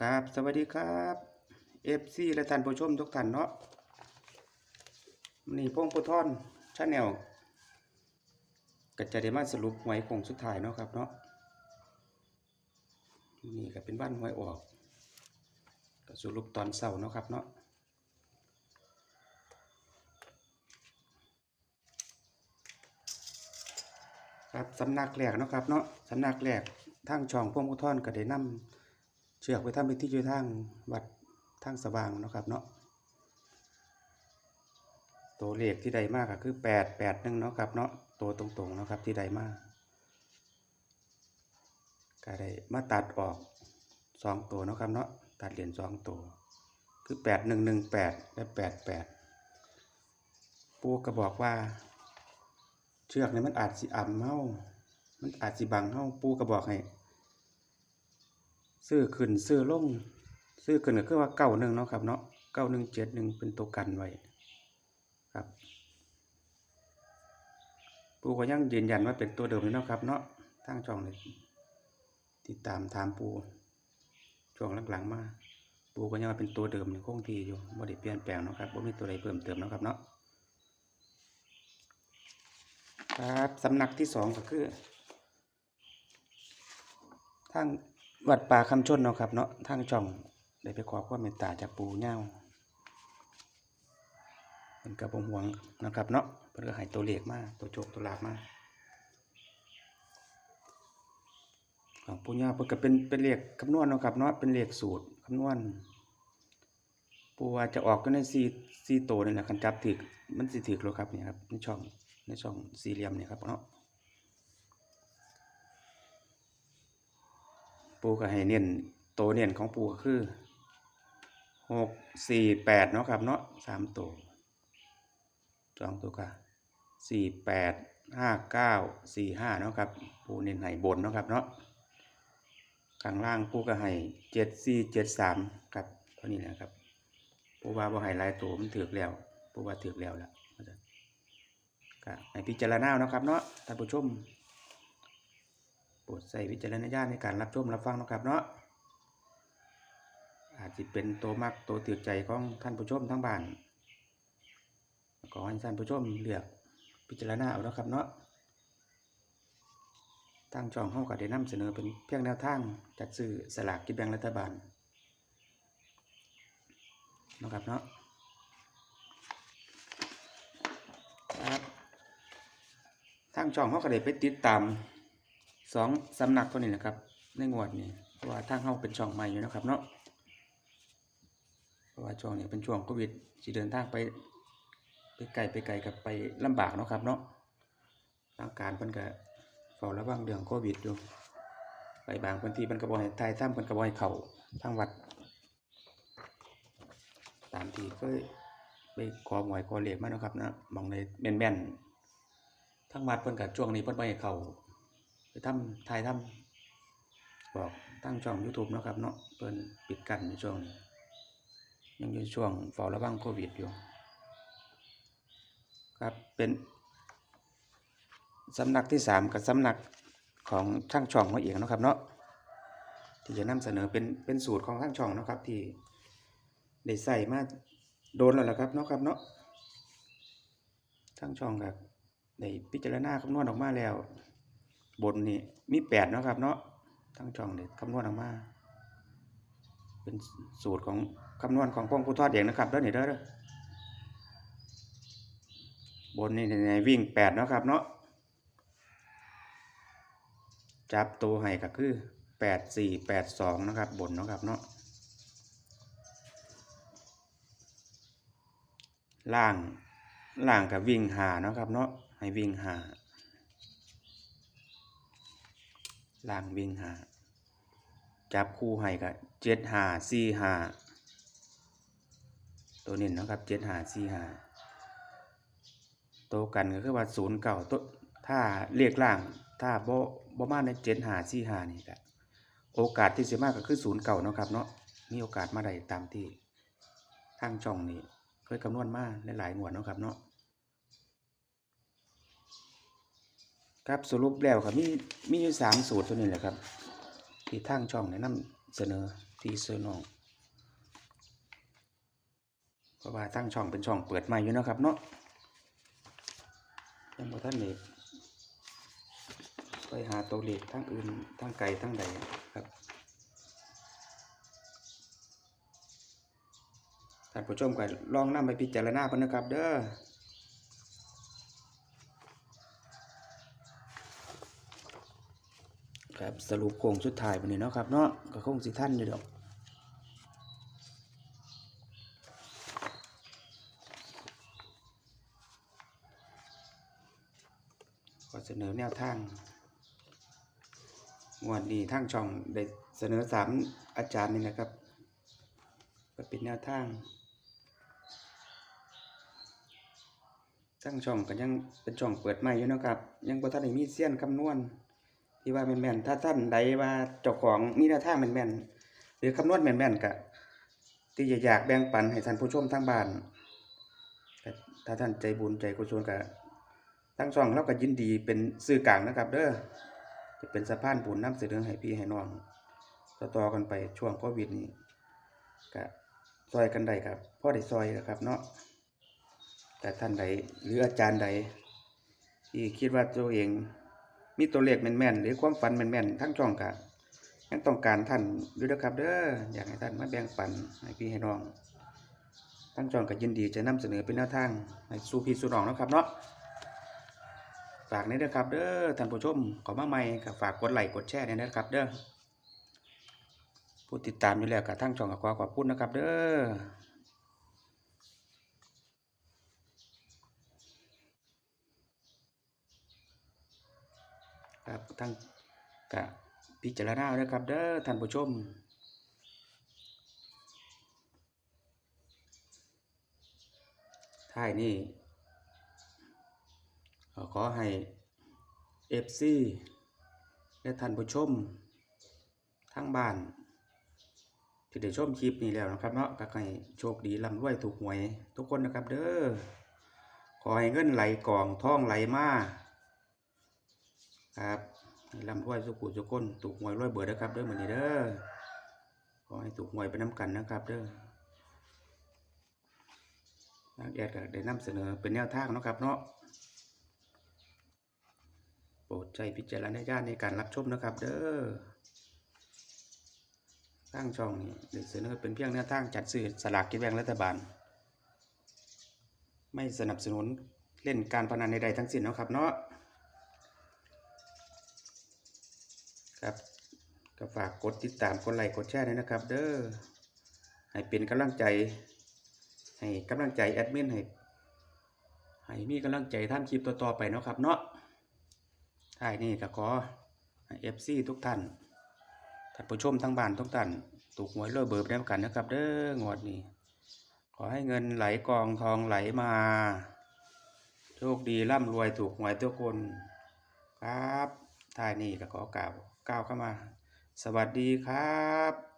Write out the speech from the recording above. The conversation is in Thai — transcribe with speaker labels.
Speaker 1: ครับ สวัสดีครับเอฟซีและท่านผู้ชมทุกท่านเนาะนี่พงพุทอนชาแนลก็จะได้มาสรุปหวยคงสุดท้ายเนาะครับเนาะนี่ก็เป็นบ้านหวยออกก็สรุปตอนเช้าเนาะครับเนาะครับสำนักแรกเนาะครับเนาะสำนักแรกทางช่องพงพุทอนก็ได้นำ เชือกไปทำพิธีอยู่ทางวัดทางสว่างนะครับเนาะตัวเลขที่ใดมากก็คือแปดแปดหนึ่งเนาะครับเนาะตัวตรงๆนะครับที่ใดมากก็ได้มาตัดออกสองตัวเนาะครับเนาะตัดเหรียญสองตัว คือแปดหนึ่งหนึ่งแปดและแปดแปดปูก็บอกว่า เชือกนี้มันอาจสิอ่ำเฮามันอาจสิบังเฮาปูก็บอกให้ ซื้อขึ้นซื้อลงซื้อขึ้นก็คือว่าเก้าหนึ่งเนาะครับเนาะเก้าหนึ่งเจ็ดหนึ่งเป็นตัวกันไว้ครับปูก็ยังยืนยันว่าเป็นตัวเดิมเลยเนาะครับเนาะทางช่องเลยติดตามถามปูช่วงหลังๆมาปูก็ยังว่าเป็นตัวเดิมอยู่คงที่อยู่บ่ได้เปลี่ยนแปลงเนาะครับบ่มีตัวใดเพิ่มเติมเนาะครับเนาะครับสำนักที่สองก็คือทาง วัดป่าคำชนเนาะครับเนาะทางช่องได้ไปขอความเมตตาจากปู่ย่าเป็นกระบงหวงนะครับเนาะเพื่อให้ตัวเลขมาตัวโจกตัวลาบมาของปู่ย่าเพิ่นก็เป็นเป็นเลขคำนวณเนาะครับเนาะเป็นเลขสูตรคำนวณปู่ว่าจะออกก็ในสี่สี่ตัวนี่แหละคันจับถึกมันสิถึกแล้วครับเนี่ยครับในช่องในช่องสี่เหลี่ยมเนี่ยครับเนาะ ปูก็ให้เน้นโตวเน้นของปูก็คือหกสี่แปดเนาะครับเนาะสามตัวสองตัวก็สี่แปดห้าเก้าสี่ห้าเนาะครับปูเน้นให้บนเนาะครับเนาะข้างล่างปูก็ให้เจ็ดสี่เจ็ดสามครับเท่านี้นะครับปูว่าบ่ให้ลายตัวมันถือกแล้วปูว่าถือกแล้วละก็ให้พิจารณาเนาะครับเนาะท่านผู้ชม โปรดใส่วิจารณญาณในการรับชมรับฟังนะครับเนาะอาจจะเป็นตัวมักตัวตือใจของท่านผู้ชมทั้งบ้านขอให้ท่านผู้ชมเลือกพิจารณาเอานะครับเนาะทางช่องเฮาก็ได้นำเสนอเป็นเพียงแนวทางจัดซื้อสลากกินแบ่งรัฐบาลนะครับเนาะครับทางช่องเฮาก็ได้ไปติดตาม สองสำนักตัวนี้แหละครับ ในงวดนี้เพราะว่าทางเฮาเป็นช่องใหม่อยู่นะครับเนาะเพราะว่าช่วงนี้เป็นช่วงโควิดสิเดินทางไปไปไกลไปไกลกับไปลำบากเนาะครับเนาะทางการเพิ่นก็เฝ้าระวังเรื่องโควิดอยู่ไปบางพื้นที่เพิ่นก็บ่ให้ทายถ้ำเพิ่นก็บ่ให้เข้าทางวัด ตามที่เคยไปขอหวยขอเลขมาเนาะครับนะมองในแม่นๆทางวัดเพิ่นก็ช่วงนี้เพิ่นบ่ให้เข้า ไปทำถ่ายทำบอกตั้งช่อง YouTube เนาะครับเนาะเพิ่นปิดกันในช่วงนี้ยังอยู่ช่วงเฝ้าระวังโควิดอยู่ ครับเป็นสำนักที่สามกับสำนักของทั้งช่องของเองเนาะครับเนาะที่จะนำเสนอเป็นเป็นสูตรของทั้งช่องเนาะครับ ที่ได้ใส่มาโดนแล้วล่ะครับเนาะครับเนาะทั้งช่องครับได้พิจารณาคำนวณออกมาแล้ว บนนี่มีแปดนะครับ เนาะทั้งช่องเด็ดคำนวณออกมา เป็นสูตรของคำนวณของพงผู้ทอดเองนะครับด้อนี่เด้อด้อบนนี่ในวิ่งแปดนะครับ เนาะจับตัวให้ก็คือแปดสี่แปดสองนะครับ บนนะครับเนาะล่างล่างกับวิ่งหานะครับ เนาะให้วิ่งหา ล่างวิ่งหาจับคู่ให้กับเจ็ดหาสี่หาตัวนี้นะครับเจ็ดหาสี่หาตัวกันก็คือว่าศูนย์เก่าตัวถ้าเรียกล่าง ถ้าบ่บ่มาในเจ็ดหาสี่หานี่ก็โอกาสที่จะมากก็คือศูนย์เก่าเนาะครับเนาะมีโอกาสมาได้ตามที่ทางช่องนี้เคยคำนวณมาหลายๆหมวดเนาะครับเนาะ ครับสรุปแล้วครับมีมีอยู่สามสูตรตัวนี้แหละครับ ที่ทางช่องแนะนเสนอที่เสนองเพราะว่าตั้งช่องเป็นช่องเปิดใหม่อยู่นะครับเนาะยังบ่ท่านเด็กไปหาตัวเลขทั้งอื่นทั้งไกลทั้งใดครับท่านผู้ชมก็ลองนำไปพิจารณาเพิ่นนะครับ เด้อ ครับ สรุปโค้งสุดท้ายวันนี้เนาะครับเนาะก็คงสิท่านอยู่ดอกก็เสนอแนวทางงวดนี้ทางช่องได้เสนอสามอาจารย์นี่นะครับก็เป็นแนวทางทางช่องก็ยังเป็นช่องเปิดใหม่อยู่เนาะครับ ยังบ่ทันได้มีเสี้ยนคำนวณ ที่ว่าแม่นๆถ้าท่านใดว่าเจ้าของมีแนวทาแม่นๆหรือคำนวณแม่นๆก็ที่จะอยากแบ่งปันให้ท่านผู้ชมทางบ้านถ้าท่านใจบุญใจกุศลก็ทั้งสองเราก็ยินดีเป็นสื่อกลางนะครับ เด้อจะเป็นสะพานบุญนำเสนอให้พี่ให้น้องต่อๆกันไปช่วงโควิดนี้ก็ซอยกันได้ครับพ่อได้ซอยนะครับเนาะแต่ท่านใดหรืออาจารย์ใดที่คิดว่าตัวเอง มีตัวเลขแม่นๆหรือความฝันแม่นๆทั้งช่องกะยังต้องการท่านอยู่นะครับเด้ออยากให้ท่านมาแบ่งปันให้พี่ให้น้องทั้งช่องก็ยินดีจะนำเสนอเป็นแนวทางให้สู่พี่สู่น้องนะครับเนาะฝากนี้เด้อครับเด้อท่านผู้ชมขอมาใหม่ก็ฝากกดไลค์กดแชร์ด้วยนะครับเด้อผู้ติดตามอยู่แล้วกับทั้งช่องก็ขอขอบคุณนะครับเด้อ ครับทั้งกะพิจารณาด้วยครับเด้อท่านผู้ชมท้ายนี้ขอให้เอฟซีและท่านผู้ชมทั้งบ้าน ที่ได้ชมคลิปนี้แล้วนะครับเนาะก็ให้โชคดีร่ำรวยถูกหวย ทุกคนนะครับเด้อขอให้เงินไหลกองท่องไหลมา ครับให้ร่ำรวยสุขุสุขคนถูกหวยรวยเบิดนะครับเด้อเหมือนี้เด้อขอให้ถูกหวยไปน้ำกันนะครับเด้อนักแอดก็ได้นำเสนอเป็นแนวทางนะครับเนาะโปรดใช้พิจารณาญาณในการรับชมนะครับเด้อทางช่องนี้ได้เสนอเป็นเพียงแนวทางจัดซื้อสลากกินแบ่งรัฐบาล ไม่สนับสนุนเล่นการพนันใดๆทั้งสิ้นนะครับเนาะ ก็ฝากกดติดตามกดไลค์กดแชร์ด้วยนะครับ เด้อให้เป็นกำลังใจ ให้กำลังใจแอดมินให้ให้มีกำลังใจทำคลิปต่อๆไปเนาะครับเนาะท้ายนี้ก็ขอให้เอฟซีทุกท่านท่านผู้ชมทั้งบ้านทุกท่านถูกหวยรวยเบิร์ได้กันนะครับ เด้องวดนี้ ขอให้เงินไหลกองทองไหลมา โชคดีร่ำรวยถูกหวยทุกคน ครับท้ายนี้ก็ขอกล่าวก้าวเข้ามา สวัสดีครับ